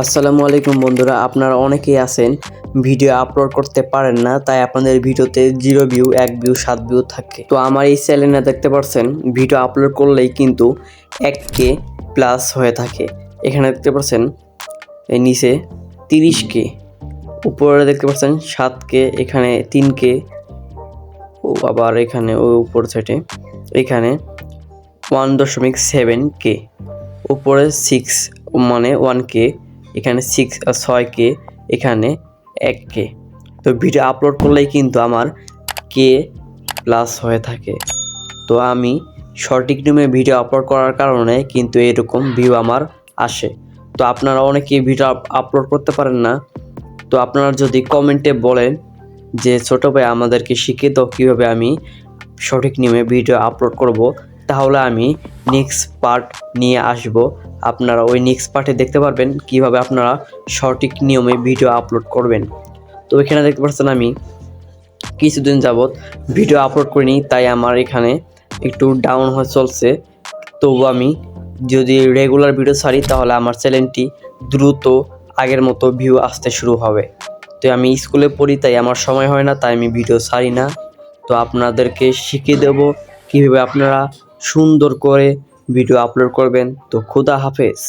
আসসালামু আলাইকুম বন্ধুরা, আপনারা অনেকেই আছেন, ভিডিও আপলোড করতে পারেন না, তাই আপনাদের ভিডিওতে জিরো ভিউ এক ভিউ সাত ভিউ থাকে। তো আমার এই চ্যানেলে দেখতে পাচ্ছেন ভিডিও আপলোড করলেই কিন্তু এক কে প্লাস হয়ে থাকে। এখানে দেখতে পাচ্ছেন এই নিচে তিরিশ কে উপরে দেখতে পাচ্ছেন সাত কে এখানে তিন কে ও আবার এখানে ও উপর সাইডে এখানে ওয়ান দশমিক সেভেন কে উপরে সিক্স মানে ওয়ান কে এখানে সিক্স ছয় কে, এখানে এক কে। তো ভিডিও আপলোড করলেই কিন্তু আমার কে প্লাস হয়ে থাকে। তো আমি সঠিক নিয়মে ভিডিও আপলোড করার কারণে কিন্তু এরকম ভিউ আমার আসে। তো আপনারা অনেকেই ভিডিও আপলোড করতে পারেন না। তো আপনারা যদি কমেন্টে বলেন যে, ছোটো ভাই, আমাদেরকে শিখিয়ে দাও কীভাবে আমি সঠিক নিয়মে ভিডিও আপলোড করব। তাহলে আমি নেক্সট পার্ট নিয়ে আসব। আপনারা ওই নেক্সট পার্টে দেখতে পারবেন কীভাবে আপনারা সঠিক নিয়মে ভিডিও আপলোড করবেন। তো এখানে দেখতে পাচ্ছেন আমি কিছুদিন যাবৎ ভিডিও আপলোড করিনি, তাই আমার এখানে একটু ডাউন হয়ে চলছে। তবু আমি যদি রেগুলার ভিডিও ছাড়ি, তাহলে আমার চ্যানেলটি দ্রুত আগের মতো ভিউ আসতে শুরু হবে। তো আমি স্কুলে পড়ি, তাই আমার সময় হয় না, তাই আমি ভিডিও ছাড়ি না। তো আপনাদেরকে শিখিয়ে দেব কীভাবে আপনারা সুন্দর করে ভিডিও আপলোড করবেন। তো খুদা হাফেজ।